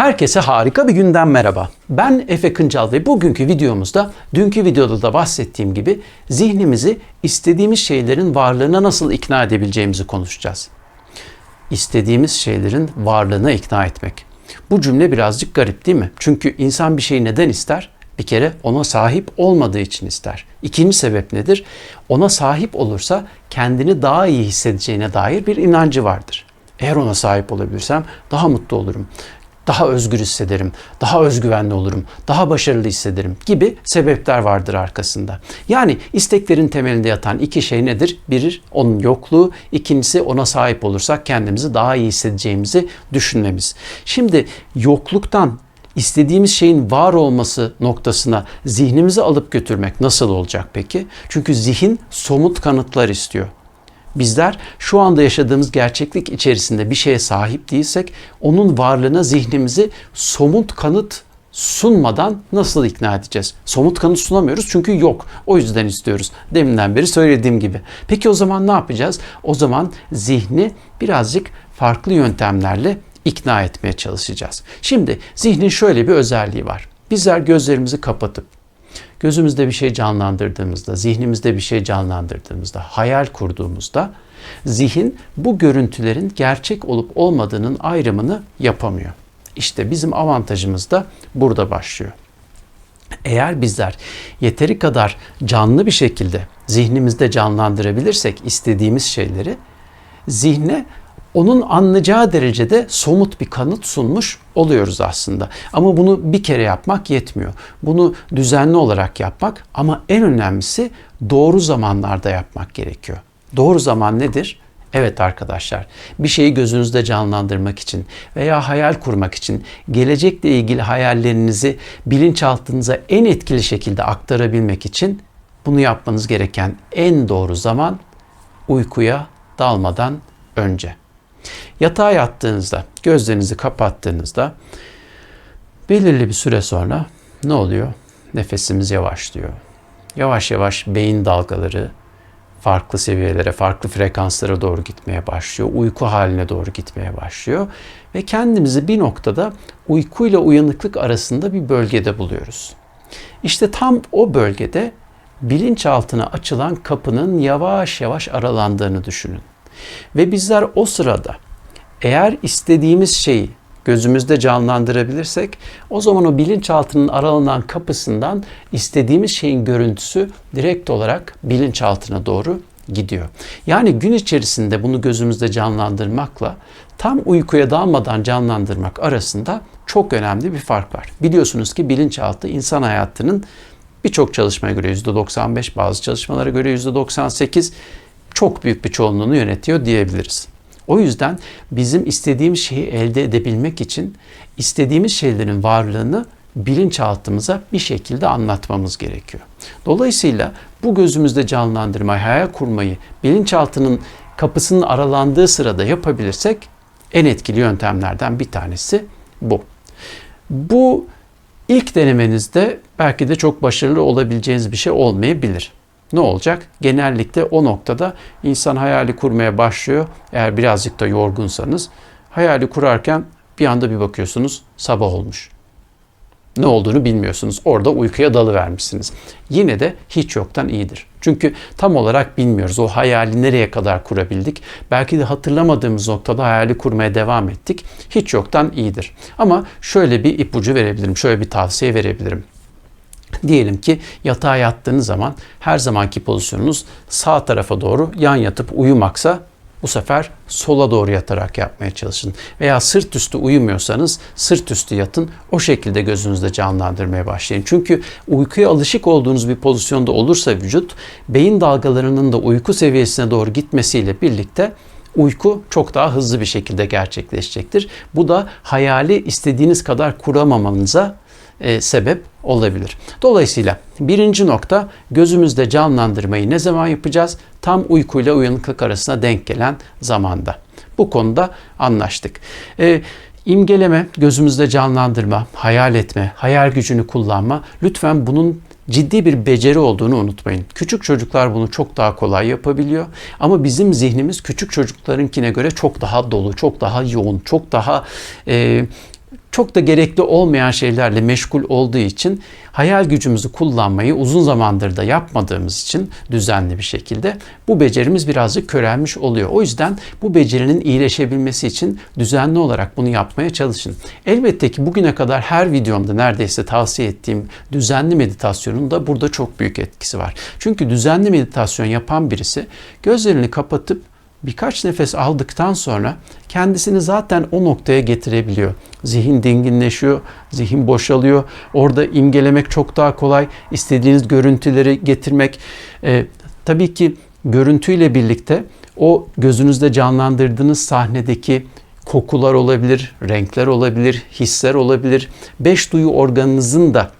Herkese harika bir günden merhaba. Ben Efe Kıncal ve bugünkü videomuzda dünkü videoda da bahsettiğim gibi zihnimizi istediğimiz şeylerin varlığına nasıl ikna edebileceğimizi konuşacağız. İstediğimiz şeylerin varlığına ikna etmek. Bu cümle birazcık garip değil mi? Çünkü insan bir şeyi neden ister? Bir kere ona sahip olmadığı için ister. İkinci sebep nedir? Ona sahip olursa kendini daha iyi hissedeceğine dair bir inancı vardır. Eğer ona sahip olabilirsem daha mutlu olurum daha özgür hissederim, daha özgüvenli olurum, daha başarılı hissederim gibi sebepler vardır arkasında. Yani isteklerin temelinde yatan iki şey nedir? Biri onun yokluğu, ikincisi ona sahip olursak kendimizi daha iyi hissedeceğimizi düşünmemiz. Şimdi yokluktan istediğimiz şeyin var olması noktasına zihnimizi alıp götürmek nasıl olacak peki? Çünkü zihin somut kanıtlar istiyor. Bizler şu anda yaşadığımız gerçeklik içerisinde bir şeye sahip değilsek onun varlığına zihnimizi somut kanıt sunmadan nasıl ikna edeceğiz? Somut kanıt sunamıyoruz çünkü yok. O yüzden istiyoruz. Deminden beri söylediğim gibi. Peki o zaman ne yapacağız? O zaman zihni birazcık farklı yöntemlerle ikna etmeye çalışacağız. Şimdi zihnin şöyle bir özelliği var. Bizler gözlerimizi kapatıp gözümüzde bir şey canlandırdığımızda, zihnimizde bir şey canlandırdığımızda, hayal kurduğumuzda zihin bu görüntülerin gerçek olup olmadığının ayrımını yapamıyor. İşte bizim avantajımız da burada başlıyor. Eğer bizler yeteri kadar canlı bir şekilde zihnimizde canlandırabilirsek istediğimiz şeyleri zihne onun anlayacağı derecede somut bir kanıt sunmuş oluyoruz aslında. Ama bunu bir kere yapmak yetmiyor. Bunu düzenli olarak yapmak ama en önemlisi doğru zamanlarda yapmak gerekiyor. Doğru zaman nedir? Evet arkadaşlar, bir şeyi gözünüzde canlandırmak için veya hayal kurmak için gelecekle ilgili hayallerinizi bilinçaltınıza en etkili şekilde aktarabilmek için bunu yapmanız gereken en doğru zaman uykuya dalmadan önce. Yatağa yattığınızda, gözlerinizi kapattığınızda belirli bir süre sonra ne oluyor? Nefesimiz yavaşlıyor. Yavaş yavaş beyin dalgaları farklı seviyelere, farklı frekanslara doğru gitmeye başlıyor. Uyku haline doğru gitmeye başlıyor. Ve kendimizi bir noktada uykuyla uyanıklık arasında bir bölgede buluyoruz. İşte tam o bölgede bilinçaltına açılan kapının yavaş yavaş aralandığını düşünün. Ve bizler o sırada eğer istediğimiz şeyi gözümüzde canlandırabilirsek o zaman o bilinçaltının aralanan kapısından istediğimiz şeyin görüntüsü direkt olarak bilinçaltına doğru gidiyor. Yani gün içerisinde bunu gözümüzde canlandırmakla tam uykuya dalmadan canlandırmak arasında çok önemli bir fark var. Biliyorsunuz ki bilinçaltı insan hayatının birçok çalışmaya göre %95, bazı çalışmalara göre %98 çok büyük bir çoğunluğunu yönetiyor diyebiliriz. O yüzden bizim istediğimiz şeyi elde edebilmek için istediğimiz şeylerin varlığını bilinçaltımıza bir şekilde anlatmamız gerekiyor. Dolayısıyla bu gözümüzde canlandırmayı, hayal kurmayı bilinçaltının kapısının aralandığı sırada yapabilirsek en etkili yöntemlerden bir tanesi bu. Bu ilk denemenizde belki de çok başarılı olabileceğiniz bir şey olmayabilir. Ne olacak? Genellikle o noktada insan hayali kurmaya başlıyor. Eğer birazcık da yorgunsanız hayali kurarken bir anda bir bakıyorsunuz sabah olmuş. Ne olduğunu bilmiyorsunuz. Orada uykuya dalı vermişsiniz. Yine de hiç yoktan iyidir. Çünkü tam olarak bilmiyoruz o hayali nereye kadar kurabildik. Belki de hatırlamadığımız noktada hayali kurmaya devam ettik. Hiç yoktan iyidir. Ama şöyle bir ipucu verebilirim, şöyle bir tavsiye verebilirim. Diyelim ki yatağa yattığınız zaman her zamanki pozisyonunuz sağ tarafa doğru yan yatıp uyumaksa bu sefer sola doğru yatarak yapmaya çalışın. Veya sırt üstü uyumuyorsanız sırt üstü yatın. O şekilde gözünüzde canlandırmaya başlayın. Çünkü uykuya alışık olduğunuz bir pozisyonda olursa vücut beyin dalgalarının da uyku seviyesine doğru gitmesiyle birlikte uyku çok daha hızlı bir şekilde gerçekleşecektir. Bu da hayali istediğiniz kadar kuramamanıza e, sebep olabilir. Dolayısıyla birinci nokta gözümüzde canlandırmayı ne zaman yapacağız? Tam uykuyla uyanıklık arasına denk gelen zamanda. Bu konuda anlaştık. E, imgeleme, gözümüzde canlandırma, hayal etme, hayal gücünü kullanma lütfen bunun ciddi bir beceri olduğunu unutmayın. Küçük çocuklar bunu çok daha kolay yapabiliyor ama bizim zihnimiz küçük çocuklarınkine göre çok daha dolu, çok daha yoğun, çok daha e, çok da gerekli olmayan şeylerle meşgul olduğu için hayal gücümüzü kullanmayı uzun zamandır da yapmadığımız için düzenli bir şekilde bu becerimiz birazcık körelmiş oluyor. O yüzden bu becerinin iyileşebilmesi için düzenli olarak bunu yapmaya çalışın. Elbette ki bugüne kadar her videomda neredeyse tavsiye ettiğim düzenli meditasyonun da burada çok büyük etkisi var. Çünkü düzenli meditasyon yapan birisi gözlerini kapatıp birkaç nefes aldıktan sonra kendisini zaten o noktaya getirebiliyor. Zihin dinginleşiyor, zihin boşalıyor. Orada imgelemek çok daha kolay. İstediğiniz görüntüleri getirmek. E, tabii ki görüntüyle birlikte o gözünüzde canlandırdığınız sahnedeki kokular olabilir, renkler olabilir, hisler olabilir. Beş duyu organınızın da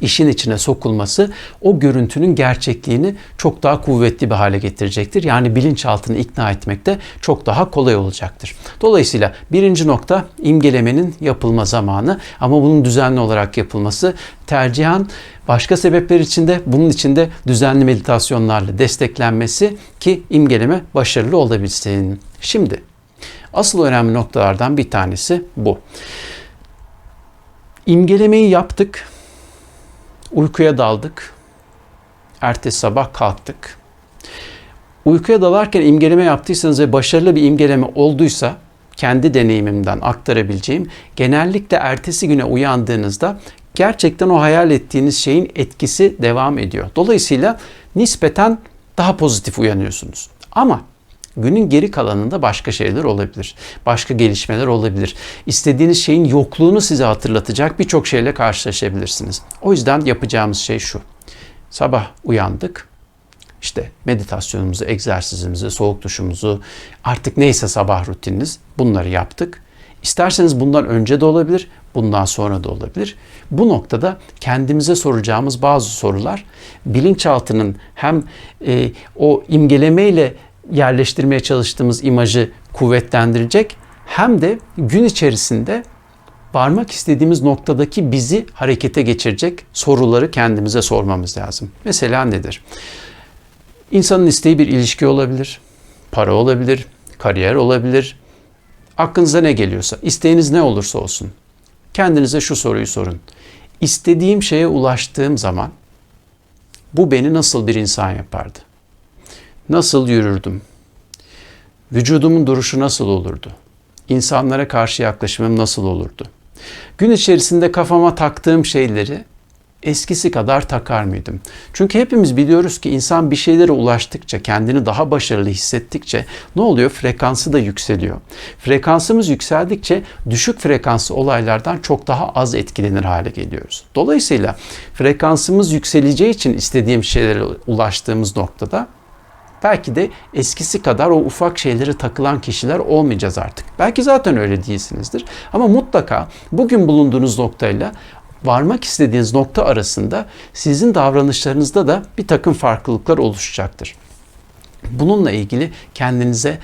işin içine sokulması o görüntünün gerçekliğini çok daha kuvvetli bir hale getirecektir. Yani bilinçaltını ikna etmekte çok daha kolay olacaktır. Dolayısıyla birinci nokta imgelemenin yapılma zamanı ama bunun düzenli olarak yapılması tercihan başka sebepler içinde bunun içinde düzenli meditasyonlarla desteklenmesi ki imgeleme başarılı olabilsin. Şimdi asıl önemli noktalardan bir tanesi bu. İmgelemeyi yaptık Uykuya daldık. Ertesi sabah kalktık. Uykuya dalarken imgeleme yaptıysanız ve başarılı bir imgeleme olduysa kendi deneyimimden aktarabileceğim genellikle ertesi güne uyandığınızda gerçekten o hayal ettiğiniz şeyin etkisi devam ediyor. Dolayısıyla nispeten daha pozitif uyanıyorsunuz. Ama Günün geri kalanında başka şeyler olabilir. Başka gelişmeler olabilir. İstediğiniz şeyin yokluğunu size hatırlatacak birçok şeyle karşılaşabilirsiniz. O yüzden yapacağımız şey şu. Sabah uyandık. İşte meditasyonumuzu, egzersizimizi, soğuk duşumuzu, artık neyse sabah rutininiz bunları yaptık. İsterseniz bundan önce de olabilir, bundan sonra da olabilir. Bu noktada kendimize soracağımız bazı sorular bilinçaltının hem e, o imgelemeyle yerleştirmeye çalıştığımız imajı kuvvetlendirecek hem de gün içerisinde varmak istediğimiz noktadaki bizi harekete geçirecek soruları kendimize sormamız lazım. Mesela nedir? İnsanın isteği bir ilişki olabilir, para olabilir, kariyer olabilir. Aklınıza ne geliyorsa, isteğiniz ne olursa olsun. Kendinize şu soruyu sorun. İstediğim şeye ulaştığım zaman bu beni nasıl bir insan yapardı? Nasıl yürürdüm? Vücudumun duruşu nasıl olurdu? İnsanlara karşı yaklaşımım nasıl olurdu? Gün içerisinde kafama taktığım şeyleri eskisi kadar takar mıydım? Çünkü hepimiz biliyoruz ki insan bir şeylere ulaştıkça, kendini daha başarılı hissettikçe ne oluyor? Frekansı da yükseliyor. Frekansımız yükseldikçe düşük frekanslı olaylardan çok daha az etkilenir hale geliyoruz. Dolayısıyla frekansımız yükseleceği için istediğim şeylere ulaştığımız noktada belki de eskisi kadar o ufak şeylere takılan kişiler olmayacağız artık. Belki zaten öyle değilsinizdir. Ama mutlaka bugün bulunduğunuz noktayla varmak istediğiniz nokta arasında sizin davranışlarınızda da bir takım farklılıklar oluşacaktır. Bununla ilgili kendinize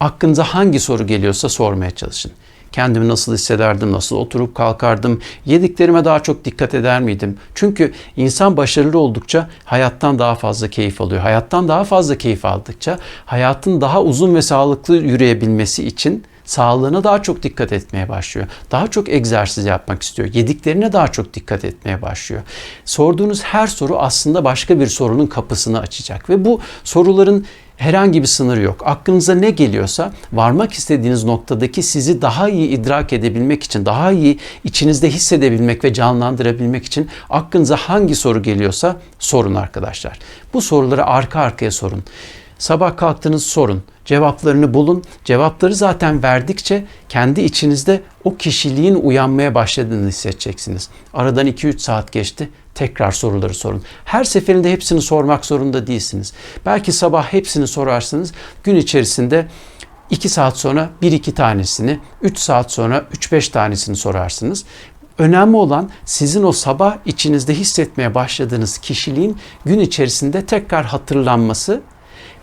aklınıza hangi soru geliyorsa sormaya çalışın. Kendimi nasıl hissederdim, nasıl oturup kalkardım, yediklerime daha çok dikkat eder miydim? Çünkü insan başarılı oldukça hayattan daha fazla keyif alıyor. Hayattan daha fazla keyif aldıkça hayatın daha uzun ve sağlıklı yürüyebilmesi için sağlığına daha çok dikkat etmeye başlıyor. Daha çok egzersiz yapmak istiyor. Yediklerine daha çok dikkat etmeye başlıyor. Sorduğunuz her soru aslında başka bir sorunun kapısını açacak ve bu soruların herhangi bir sınır yok. Aklınıza ne geliyorsa varmak istediğiniz noktadaki sizi daha iyi idrak edebilmek için, daha iyi içinizde hissedebilmek ve canlandırabilmek için aklınıza hangi soru geliyorsa sorun arkadaşlar. Bu soruları arka arkaya sorun. Sabah kalktınız sorun. Cevaplarını bulun. Cevapları zaten verdikçe kendi içinizde o kişiliğin uyanmaya başladığını hissedeceksiniz. Aradan 2-3 saat geçti. Tekrar soruları sorun. Her seferinde hepsini sormak zorunda değilsiniz. Belki sabah hepsini sorarsınız. Gün içerisinde 2 saat sonra 1-2 tanesini, 3 saat sonra 3-5 tanesini sorarsınız. Önemli olan sizin o sabah içinizde hissetmeye başladığınız kişiliğin gün içerisinde tekrar hatırlanması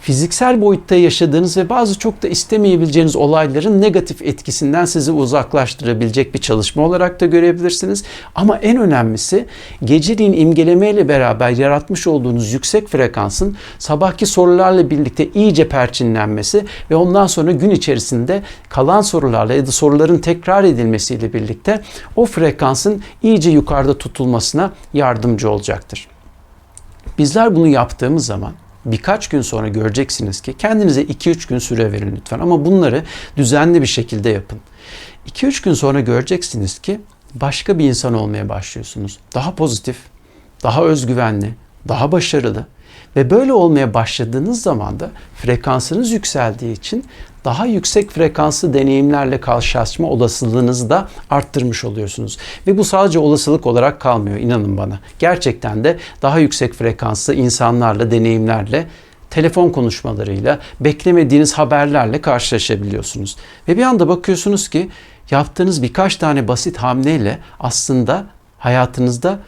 fiziksel boyutta yaşadığınız ve bazı çok da istemeyebileceğiniz olayların negatif etkisinden sizi uzaklaştırabilecek bir çalışma olarak da görebilirsiniz. Ama en önemlisi geceliğin imgelemeyle beraber yaratmış olduğunuz yüksek frekansın sabahki sorularla birlikte iyice perçinlenmesi ve ondan sonra gün içerisinde kalan sorularla ya da soruların tekrar edilmesiyle birlikte o frekansın iyice yukarıda tutulmasına yardımcı olacaktır. Bizler bunu yaptığımız zaman birkaç gün sonra göreceksiniz ki kendinize 2-3 gün süre verin lütfen ama bunları düzenli bir şekilde yapın. 2-3 gün sonra göreceksiniz ki başka bir insan olmaya başlıyorsunuz. Daha pozitif, daha özgüvenli, daha başarılı ve böyle olmaya başladığınız zaman da frekansınız yükseldiği için daha yüksek frekanslı deneyimlerle karşılaşma olasılığınızı da arttırmış oluyorsunuz. Ve bu sadece olasılık olarak kalmıyor inanın bana. Gerçekten de daha yüksek frekanslı insanlarla, deneyimlerle telefon konuşmalarıyla, beklemediğiniz haberlerle karşılaşabiliyorsunuz. Ve bir anda bakıyorsunuz ki yaptığınız birkaç tane basit hamleyle aslında hayatınızda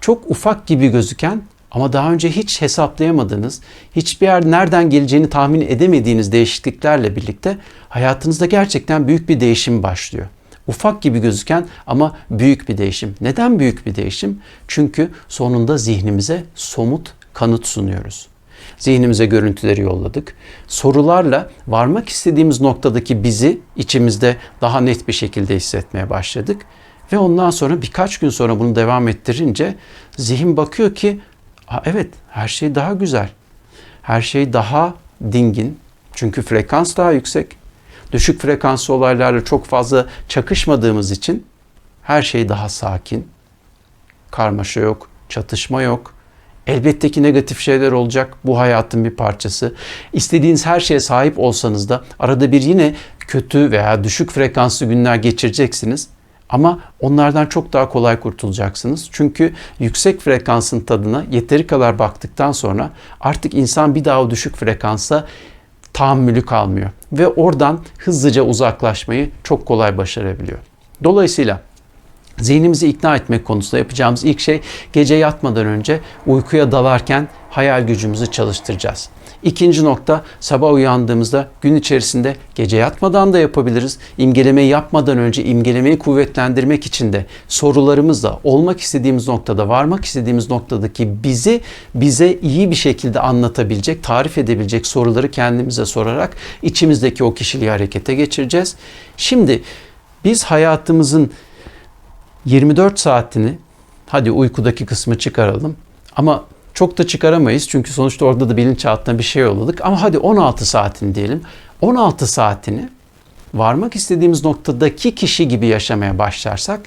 çok ufak gibi gözüken ama daha önce hiç hesaplayamadığınız, hiçbir yer nereden geleceğini tahmin edemediğiniz değişikliklerle birlikte hayatınızda gerçekten büyük bir değişim başlıyor. Ufak gibi gözüken ama büyük bir değişim. Neden büyük bir değişim? Çünkü sonunda zihnimize somut kanıt sunuyoruz. Zihnimize görüntüleri yolladık. Sorularla varmak istediğimiz noktadaki bizi içimizde daha net bir şekilde hissetmeye başladık. Ve ondan sonra birkaç gün sonra bunu devam ettirince zihin bakıyor ki Ha, evet her şey daha güzel. Her şey daha dingin. Çünkü frekans daha yüksek. Düşük frekanslı olaylarla çok fazla çakışmadığımız için her şey daha sakin. Karmaşa yok, çatışma yok. Elbette ki negatif şeyler olacak. Bu hayatın bir parçası. İstediğiniz her şeye sahip olsanız da arada bir yine kötü veya düşük frekanslı günler geçireceksiniz. Ama onlardan çok daha kolay kurtulacaksınız. Çünkü yüksek frekansın tadına yeteri kadar baktıktan sonra artık insan bir daha o düşük frekansa tahammülü kalmıyor. Ve oradan hızlıca uzaklaşmayı çok kolay başarabiliyor. Dolayısıyla zihnimizi ikna etmek konusunda yapacağımız ilk şey gece yatmadan önce uykuya dalarken hayal gücümüzü çalıştıracağız. İkinci nokta sabah uyandığımızda gün içerisinde gece yatmadan da yapabiliriz. İmgelemeyi yapmadan önce imgelemeyi kuvvetlendirmek için de sorularımızla olmak istediğimiz noktada, varmak istediğimiz noktadaki bizi bize iyi bir şekilde anlatabilecek, tarif edebilecek soruları kendimize sorarak içimizdeki o kişiliği harekete geçireceğiz. Şimdi biz hayatımızın 24 saatini hadi uykudaki kısmı çıkaralım ama çok da çıkaramayız çünkü sonuçta orada da bilinçaltına bir şey yolladık. Ama hadi 16 saatini diyelim. 16 saatini varmak istediğimiz noktadaki kişi gibi yaşamaya başlarsak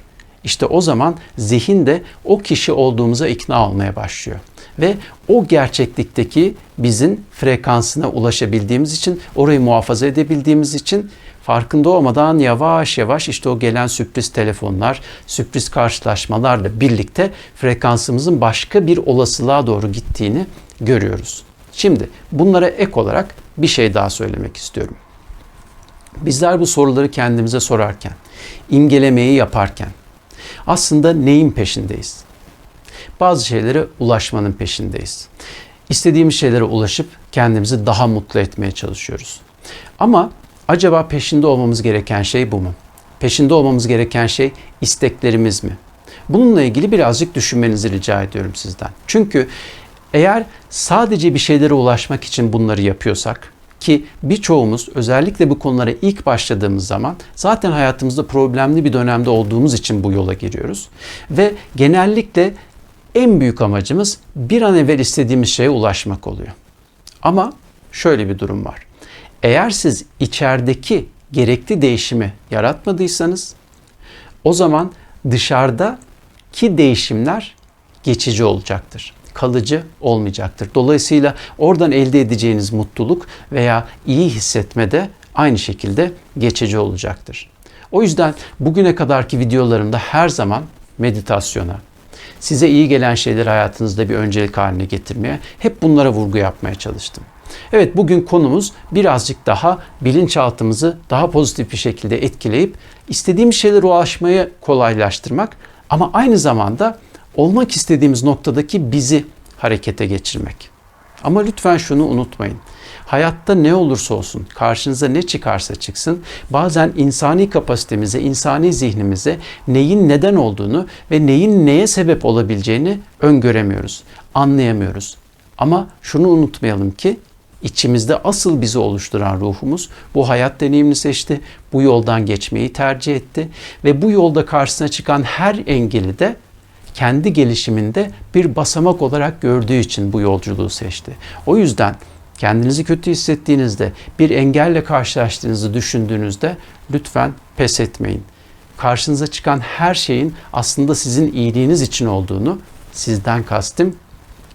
işte o zaman zihin de o kişi olduğumuza ikna olmaya başlıyor. Ve o gerçeklikteki bizim frekansına ulaşabildiğimiz için, orayı muhafaza edebildiğimiz için farkında olmadan yavaş yavaş işte o gelen sürpriz telefonlar, sürpriz karşılaşmalarla birlikte frekansımızın başka bir olasılığa doğru gittiğini görüyoruz. Şimdi bunlara ek olarak bir şey daha söylemek istiyorum. Bizler bu soruları kendimize sorarken, imgelemeyi yaparken aslında neyin peşindeyiz? Bazı şeylere ulaşmanın peşindeyiz. İstediğimiz şeylere ulaşıp kendimizi daha mutlu etmeye çalışıyoruz. Ama Acaba peşinde olmamız gereken şey bu mu? Peşinde olmamız gereken şey isteklerimiz mi? Bununla ilgili birazcık düşünmenizi rica ediyorum sizden. Çünkü eğer sadece bir şeylere ulaşmak için bunları yapıyorsak ki birçoğumuz özellikle bu konulara ilk başladığımız zaman zaten hayatımızda problemli bir dönemde olduğumuz için bu yola giriyoruz. Ve genellikle en büyük amacımız bir an evvel istediğimiz şeye ulaşmak oluyor. Ama şöyle bir durum var. Eğer siz içerideki gerekli değişimi yaratmadıysanız o zaman dışarıdaki değişimler geçici olacaktır. Kalıcı olmayacaktır. Dolayısıyla oradan elde edeceğiniz mutluluk veya iyi hissetme de aynı şekilde geçici olacaktır. O yüzden bugüne kadarki videolarımda her zaman meditasyona, size iyi gelen şeyleri hayatınızda bir öncelik haline getirmeye, hep bunlara vurgu yapmaya çalıştım. Evet bugün konumuz birazcık daha bilinçaltımızı daha pozitif bir şekilde etkileyip istediğimiz şeylere ulaşmayı kolaylaştırmak ama aynı zamanda olmak istediğimiz noktadaki bizi harekete geçirmek. Ama lütfen şunu unutmayın. Hayatta ne olursa olsun, karşınıza ne çıkarsa çıksın, bazen insani kapasitemize, insani zihnimize neyin neden olduğunu ve neyin neye sebep olabileceğini öngöremiyoruz, anlayamıyoruz. Ama şunu unutmayalım ki içimizde asıl bizi oluşturan ruhumuz bu hayat deneyimini seçti, bu yoldan geçmeyi tercih etti ve bu yolda karşısına çıkan her engeli de kendi gelişiminde bir basamak olarak gördüğü için bu yolculuğu seçti. O yüzden kendinizi kötü hissettiğinizde, bir engelle karşılaştığınızı düşündüğünüzde lütfen pes etmeyin. Karşınıza çıkan her şeyin aslında sizin iyiliğiniz için olduğunu, sizden kastım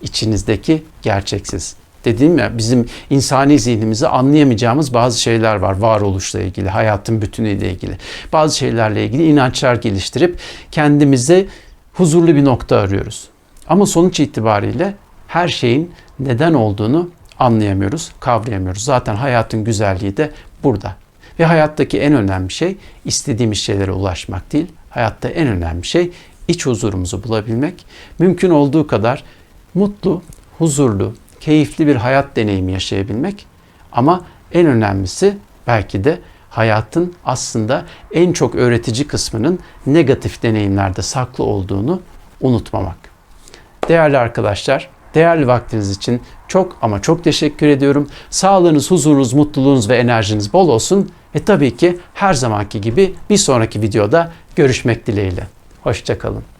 içinizdeki gerçeksiz. Dediğim ya bizim insani zihnimizi anlayamayacağımız bazı şeyler var varoluşla ilgili, hayatın bütünüyle ilgili. Bazı şeylerle ilgili inançlar geliştirip kendimize huzurlu bir nokta arıyoruz. Ama sonuç itibariyle her şeyin neden olduğunu anlayamıyoruz, kavrayamıyoruz. Zaten hayatın güzelliği de burada. Ve hayattaki en önemli şey istediğimiz şeylere ulaşmak değil. Hayatta en önemli şey iç huzurumuzu bulabilmek. Mümkün olduğu kadar mutlu, huzurlu, keyifli bir hayat deneyimi yaşayabilmek. Ama en önemlisi belki de hayatın aslında en çok öğretici kısmının negatif deneyimlerde saklı olduğunu unutmamak. Değerli arkadaşlar, değerli vaktiniz için çok ama çok teşekkür ediyorum. Sağlığınız, huzurunuz, mutluluğunuz ve enerjiniz bol olsun. Ve tabii ki her zamanki gibi bir sonraki videoda görüşmek dileğiyle. Hoşçakalın.